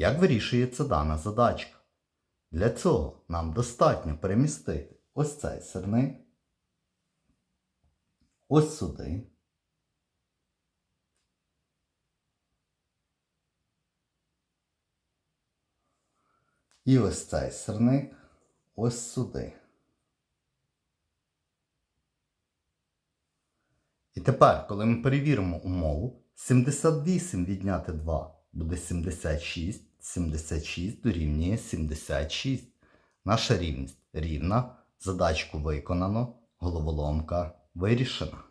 Як вирішується дана задачка? Для цього нам достатньо перемістити ось цей сирник, ось сюди. І ось цей сирник ось сюди. І тепер, коли ми перевіримо умову, 78 відняти 2 буде 76, 76 дорівнює 76. Наша рівність рівна, задачку виконано, головоломка вирішена.